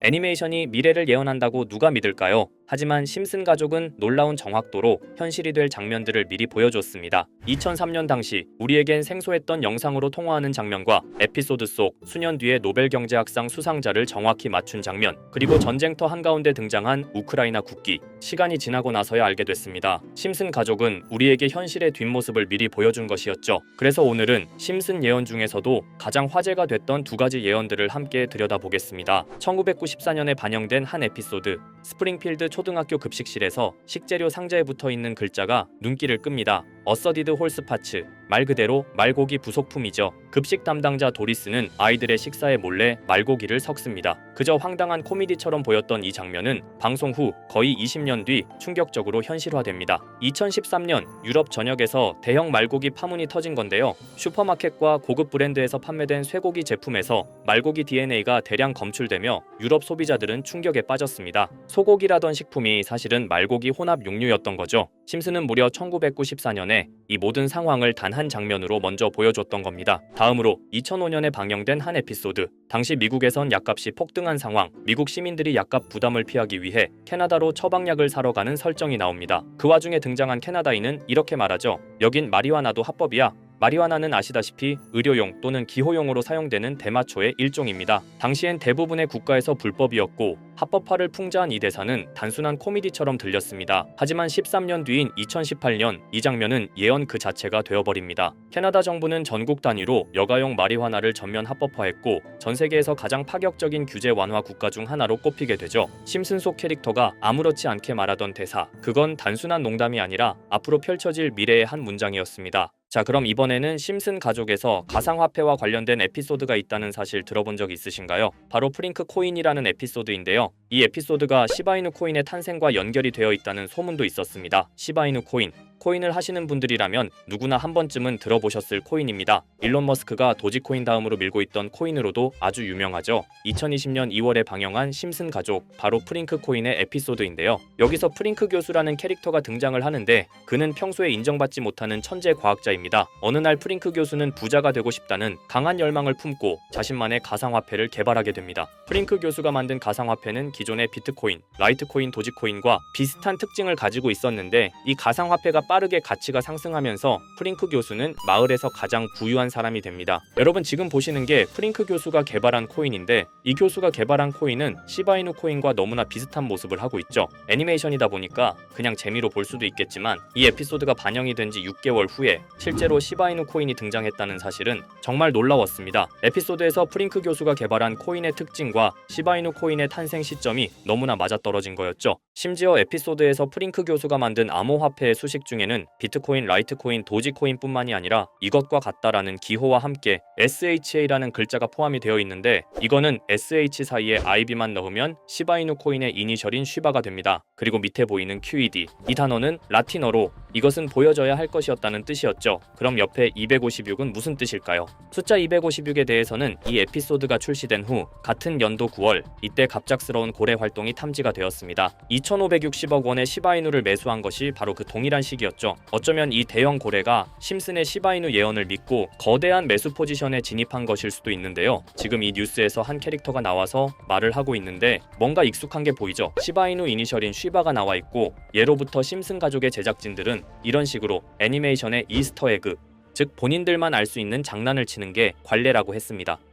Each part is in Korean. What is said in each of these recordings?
애니메이션이 미래를 예언한다고 누가 믿을까요? 하지만 심슨 가족은 놀라운 정확도로 현실이 될 장면들을 미리 보여줬습니다. 2003년 당시 우리에겐 생소했던 영상으로 통화하는 장면과 에피소드 속 수년 뒤에 노벨 경제학상 수상자를 정확히 맞춘 장면, 그리고 전쟁터 한가운데 등장한 우크라이나 국기, 시간이 지나고 나서야 알게 됐습니다. 심슨 가족은 우리에게 현실의 뒷모습을 미리 보여준 것이었죠. 그래서 오늘은 심슨 예언 중에서도 가장 화제가 됐던 두 가지 예언들을 함께 들여다보겠습니다. 1994년에 반영된 한 에피소드, 스프링필드 초등학교 급식실에서 식재료 상자에 붙어 있는 글자가 눈길을 끕니다. 어서디드 홀스파츠, 말 그대로 말고기 부속품이죠. 급식 담당자 도리스는 아이들의 식사에 몰래 말고기를 섞습니다. 그저 황당한 코미디처럼 보였던 이 장면은 방송 후 거의 20년 뒤 충격적으로 현실화됩니다. 2013년 유럽 전역에서 대형 말고기 파문이 터진 건데요. 슈퍼마켓과 고급 브랜드에서 판매된 쇠고기 제품에서 말고기 DNA가 대량 검출되며 유럽 소비자들은 충격에 빠졌습니다. 소고기라던 식품이 사실은 말고기 혼합 육류였던 거죠. 심슨은 무려 1994년에 이 모든 상황을 단 한 장면으로 먼저 보여줬던 겁니다. 다음으로 2005년에 방영된 한 에피소드. 당시 미국에선 약값이 폭등한 상황, 미국 시민들이 약값 부담을 피하기 위해 캐나다로 처방약을 사러 가는 설정이 나옵니다. 그 와중에 등장한 캐나다인은 이렇게 말하죠. 여긴 마리화나도 합법이야. 마리화나는 아시다시피 의료용 또는 기호용으로 사용되는 대마초의 일종입니다. 당시엔 대부분의 국가에서 불법이었고 합법화를 풍자한 이 대사는 단순한 코미디처럼 들렸습니다. 하지만 13년 뒤인 2018년 이 장면은 예언 그 자체가 되어버립니다. 캐나다 정부는 전국 단위로 여가용 마리화나를 전면 합법화했고 전 세계에서 가장 파격적인 규제 완화 국가 중 하나로 꼽히게 되죠. 심슨 속 캐릭터가 아무렇지 않게 말하던 대사 그건 단순한 농담이 아니라 앞으로 펼쳐질 미래의 한 문장이었습니다. 자 그럼 이번에는 심슨 가족에서 가상화폐와 관련된 에피소드가 있다는 사실 들어본 적 있으신가요? 바로 프링크 코인이라는 에피소드인데요. 이 에피소드가 시바이누 코인의 탄생과 연결이 되어 있다는 소문도 있었습니다. 시바이누 코인 코인을 하시는 분들이라면 누구나 한 번쯤은 들어보셨을 코인입니다. 일론 머스크가 도지코인 다음으로 밀고 있던 코인으로도 아주 유명하죠. 2020년 2월에 방영한 심슨 가족, 바로 프링크 코인의 에피소드인데요. 여기서 프링크 교수라는 캐릭터가 등장을 하는데 그는 평소에 인정받지 못하는 천재 과학자입니다. 어느 날 프링크 교수는 부자가 되고 싶다는 강한 열망을 품고 자신만의 가상화폐를 개발하게 됩니다. 프링크 교수가 만든 가상화폐는 기존의 비트코인, 라이트코인, 도지코인과 비슷한 특징을 가지고 있었는데 이 가상화폐가 빠르게 가치가 상승하면서 프링크 교수는 마을에서 가장 부유한 사람이 됩니다. 여러분 지금 보시는 게 프링크 교수가 개발한 코인인데 이 교수가 개발한 코인은 시바이누 코인과 너무나 비슷한 모습을 하고 있죠. 애니메이션이다 보니까 그냥 재미로 볼 수도 있겠지만 이 에피소드가 반영이 된 지 6개월 후에 실제로 시바이누 코인이 등장했다는 사실은 정말 놀라웠습니다. 에피소드에서 프링크 교수가 개발한 코인의 특징과 시바이누 코인의 탄생 시점이 너무나 맞아떨어진 거였죠. 심지어 에피소드에서 프링크 교수가 만든 암호화폐의 수식 중 에는 비트코인, 라이트코인, 도지코인뿐만이 아니라 이것과 같다라는 기호와 함께 SHA라는 글자가 포함이 되어 있는데 이거는 SH 사이에 IB만 넣으면 시바이누 코인의 이니셜인 쉬바가 됩니다. 그리고 밑에 보이는 QED 이 단어는 라틴어로 이것은 보여져야 할 것이었다는 뜻이었죠. 그럼 옆에 256은 무슨 뜻일까요? 숫자 256에 대해서는 이 에피소드가 출시된 후 같은 연도 9월 이때 갑작스러운 고래 활동이 탐지가 되었습니다. 2,560억 원의 시바이누를 매수한 것이 바로 그 동일한 시기였죠. 어쩌면 이 대형 고래가 심슨의 시바이누 예언을 믿고 거대한 매수 포지션에 진입한 것일 수도 있는데요. 지금 이 뉴스에서 한 캐릭터가 나와서 말을 하고 있는데 뭔가 익숙한 게 보이죠. 시바이누 이니셜인 쉬바가 나와 있고 예로부터 심슨 가족의 제작진들은 이런 식으로 애니메이션의 이스터 에그 즉 본인들만 알 수 있는 장난을 치는 게 관례라고 했습니다.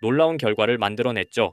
놀라운 결과를 만들어냈죠.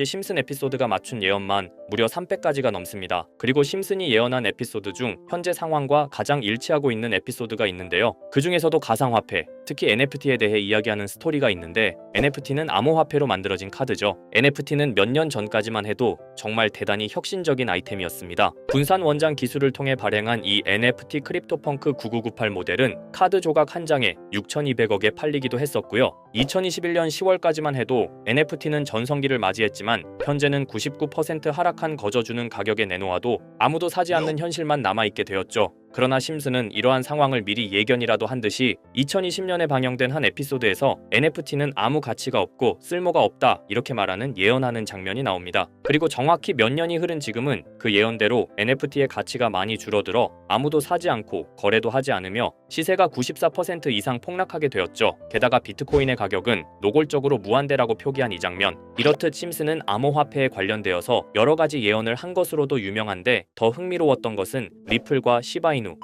지금까지 심슨 에피소드가 맞춘 예언만 무려 300가지가 넘습니다. 그리고 심슨이 예언한 에피소드 중 현재 상황과 가장 일치하고 있는 에피소드가 있는데요. 그 중에서도 가상화폐, 특히 NFT에 대해 이야기하는 스토리가 있는데 NFT는 암호화폐로 만들어진 카드죠. NFT는 몇 년 전까지만 해도 정말 대단히 혁신적인 아이템이었습니다. 분산 원장 기술을 통해 발행한 이 NFT 크립토펑크 9998 모델은 카드 조각 한 장에 6,200억에 팔리기도 했었고요. 2021년 10월까지만 해도 NFT는 전성기를 맞이했지만 현재는 99% 하락한 거저주는 가격에 내놓아도 아무도 사지 않는 현실만 남아있게 되었죠. 그러나 심슨은 이러한 상황을 미리 예견이라도 한 듯이 2020년에 방영된 한 에피소드에서 NFT는 아무 가치가 없고 쓸모가 없다 이렇게 말하는 예언하는 장면이 나옵니다. 그리고 정확히 몇 년이 흐른 지금은 그 예언대로 NFT의 가치가 많이 줄어들어 아무도 사지 않고 거래도 하지 않으며 시세가 94% 이상 폭락하게 되었죠. 게다가 비트코인의 가격은 노골적으로 무한대라고 표기한 이 장면. 이렇듯 심슨은 암호화폐에 관련되어서 여러 가지 예언을 한 것으로도 유명한데 더 흥미로웠던 것은 리플과 시바 이누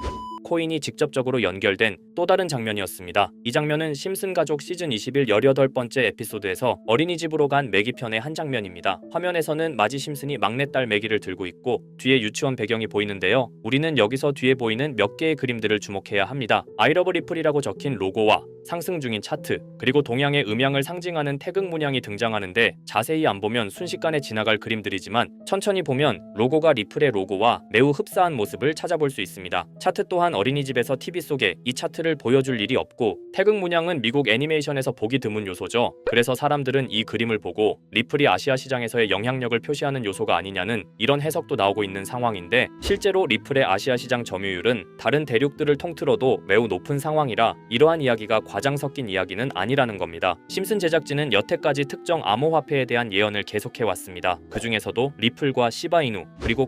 코인이 직접적으로 연결된 또 다른 장면이었습니다. 이 장면은 심슨 가족 시즌 21 18번째 에피소드에서 어린이집으로 간 매기 편의 한 장면입니다. 화면에서는 마지 심슨이 막내딸 매기를 들고 있고 뒤에 유치원 배경이 보이는데요. 우리는 여기서 뒤에 보이는 몇 개의 그림들을 주목해야 합니다. 아이러브 리플이라고 적힌 로고와 상승 중인 차트, 그리고 동양의 음양을 상징하는 태극 문양이 등장하는데 자세히 안 보면 순식간에 지나갈 그림들이지만 천천히 보면 로고가 리플의 로고와 매우 흡사한 모습을 찾아볼 수 있습니다. 차트 또한 어린이집에서 TV 속에 이 차트를 보여줄 일이 없고 태극 문양은 미국 애니메이션에서 보기 드문 요소죠. 그래서 사람들은 이 그림을 보고 리플이 아시아 시장에서의 영향력을 표시하는 요소가 아니냐는 이런 해석도 나오고 있는 상황인데 실제로 리플의 아시아 시장 점유율은 다른 대륙들을 통틀어도 매우 높은 상황이라 이러한 이야기가 과장 섞인 이야기는 아니라는 겁니다. 심슨 제작진은 여태까지 특정 암호화폐에 대한 예언을 계속해 왔습니다. 그 중에서도 리플과 시바이누 그리고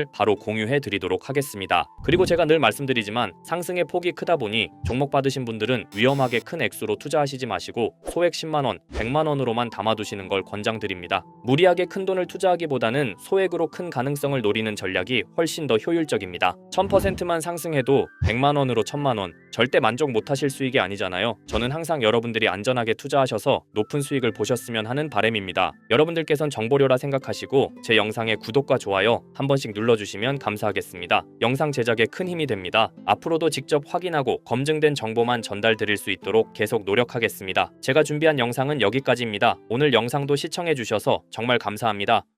바로 공유해 드리도록 하겠습니다. 그리고 제가 늘 말씀드리지만 상승의 폭이 크다 보니 종목 받으신 분들은 위험하게 큰 액수로 투자하시지 마시고 소액 10만 원, 100만 원으로만 담아두시는 걸 권장드립니다. 무리하게 큰 돈을 투자하기보다는 소액으로 큰 가능성을 노리는 전략이 훨씬 더 효율적입니다. 1000%만 상승해도 100만 원으로 1000만 원 절대 만족 못하실 수익이 아니잖아요. 저는 항상 여러분들이 안전하게 투자하셔서 높은 수익을 보셨으면 하는 바람입니다. 여러분들께선 정보료라 생각하시고 제 영상에 구독과 좋아요 한 번씩 눌러주시면 감사하겠습니다. 영상 제작에 큰 힘이 됩니다. 앞으로도 직접 확인하고 검증된 정보만 전달드릴 수 있도록 계속 노력하겠습니다. 제가 준비한 영상은 여기까지입니다. 오늘 영상도 시청해주셔서 정말 감사합니다.